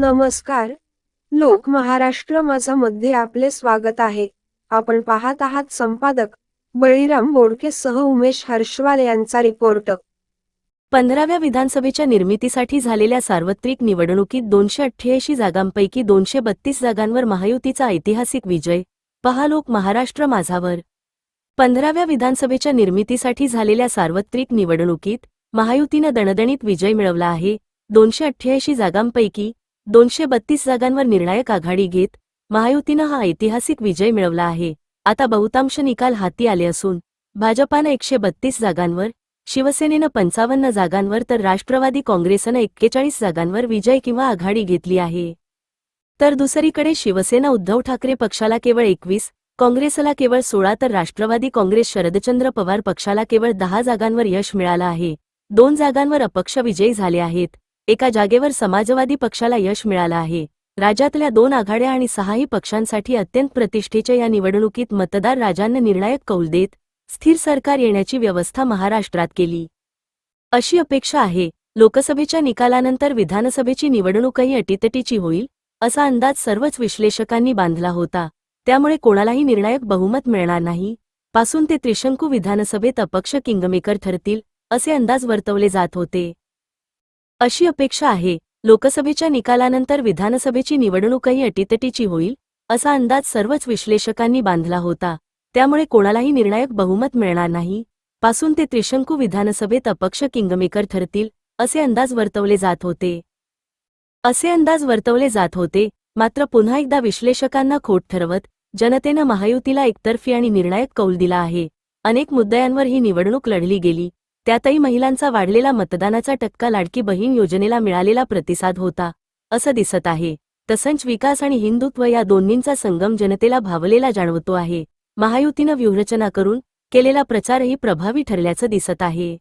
नमस्कार. लोक महाराष्ट्र माझा मध्ये आपले स्वागत आहे. आपण पाहत आहात संपादक बळीराम बोडके सह उमेश हर्षवाल यांचा रिपोर्ट. पंधराव्या विधानसभेच्या निर्मितीसाठी झालेल्या सार्वत्रिक निवडणुकीत दोनशे अठ्ठ्याऐंशी जागांपैकी दोनशे बत्तीस जागांवर महायुतीचा ऐतिहासिक विजय. पहा लोक महाराष्ट्र माझावर. पंधराव्या विधानसभेच्या निर्मितीसाठी झालेल्या सार्वत्रिक निवडणुकीत महायुतीनं दणदणीत विजय मिळवला आहे. दोनशे अठ्ठ्याऐंशी जागांपैकी दोनशे बत्तीस जागांवर निर्णायक आघाडी घेत महायुतीनं हा ऐतिहासिक विजय मिळवला आहे. आता बहुतांश निकाल हाती आले असून भाजपानं एकशे बत्तीस जागांवर शिवसेनेनं पंचावन्न जागांवर तर राष्ट्रवादी काँग्रेसनं एक्केचाळीस जागांवर विजय किंवा आघाडी घेतली आहे. तर दुसरीकडे शिवसेना उद्धव ठाकरे पक्षाला केवळ एकवीस काँग्रेसला केवळ सोळा तर राष्ट्रवादी काँग्रेस शरदचंद्र पवार पक्षाला केवळ दहा जागांवर यश मिळालं आहे. दोन जागांवर अपक्ष विजयी झाले आहेत. एका जागेवर समाजवादी पक्षाला यश मिळालं आहे. राज्यातल्या दोन आघाड्या आणि सहाही पक्षांसाठी अत्यंत प्रतिष्ठेच्या या निवडणुकीत मतदार राजांना निर्णायक कौल देत स्थिर सरकार येण्याची व्यवस्था महाराष्ट्रात केली. अशी अपेक्षा आहे लोकसभेच्या निकालानंतर विधानसभेची निवडणूकही अटीतटीची होईल असा अंदाज सर्वच विश्लेषकांनी बांधला होता. त्यामुळे कोणालाही निर्णायक बहुमत मिळणार नाही. पासून ते त्रिशंकू विधानसभेत अपक्ष किंगमेकर ठरतील असे अंदाज वर्तवले जात होते. अशी अपेक्षा आहे लोकसभेच्या निकालानंतर विधानसभेची निवडणूकही अटीतटीची होईल असा अंदाज सर्वच विश्लेषकांनी बांधला होता. त्यामुळे कोणालाही निर्णायक बहुमत मिळणार नाही. पासून ते त्रिशंकू विधानसभेत अपक्ष किंगमेकर ठरतील असे अंदाज वर्तवले जात होते. असे अंदाज वर्तवले जात होते मात्र पुन्हा एकदा विश्लेषकांना खोट ठरवत जनतेनं महायुतीला एकतर्फी आणि निर्णायक कौल दिला आहे. अनेक मुद्द्यांवर ही निवडणूक लढली गेली त्यातही महिलांचा वाढलेला मतदानाचा टक्का लाडकी बहीण योजनेला मिळालेला प्रतिसाद होता असं दिसत आहे. तसंच विकास आणि हिंदुत्व या दोन्हींचा संगम जनतेला भावलेला जाणवतो आहे. महायुतीनं व्यूहरचना करून केलेला प्रचारही प्रभावी ठरल्याचं दिसत आहे.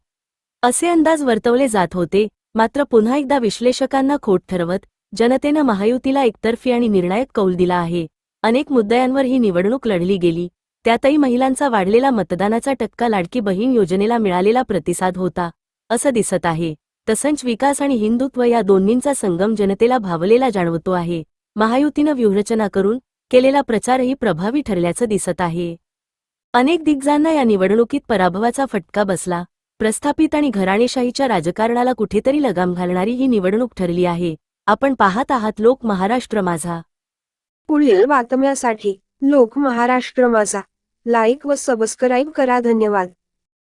असे अंदाज वर्तवले जात होते मात्र पुन्हा एकदा विश्लेषकांना खोट ठरवत जनतेनं महायुतीला एकतर्फी आणि निर्णायक कौल दिला आहे. अनेक मुद्द्यांवर ही निवडणूक लढली गेली त्यातही महिलांचा वाढलेला मतदानाचा टक्का लाडकी बहीण योजनेला मिळालेला प्रतिसाद होता असं दिसत आहे. तसंच विकास आणि हिंदुत्व या दोन्हींचा संगम जनतेला भावलेला जाणवतो आहे. महायुतीनं व्यूहरचना करून केलेला प्रचारही प्रभावी ठरल्याचं दिसत आहे. अनेक दिग्जांना या निवडणुकीत पराभवाचा फटका बसला. प्रस्थापित आणि घराणेशाहीच्या राजकारणाला कुठेतरी लगाम घालणारी ही निवडणूक ठरली आहे. आपण पाहत आहात लोक महाराष्ट्र माझा. पुढील बातम्यासाठी लोक महाराष्ट्र माझा. लाईक व सबस्क्राईब करा. धन्यवाद.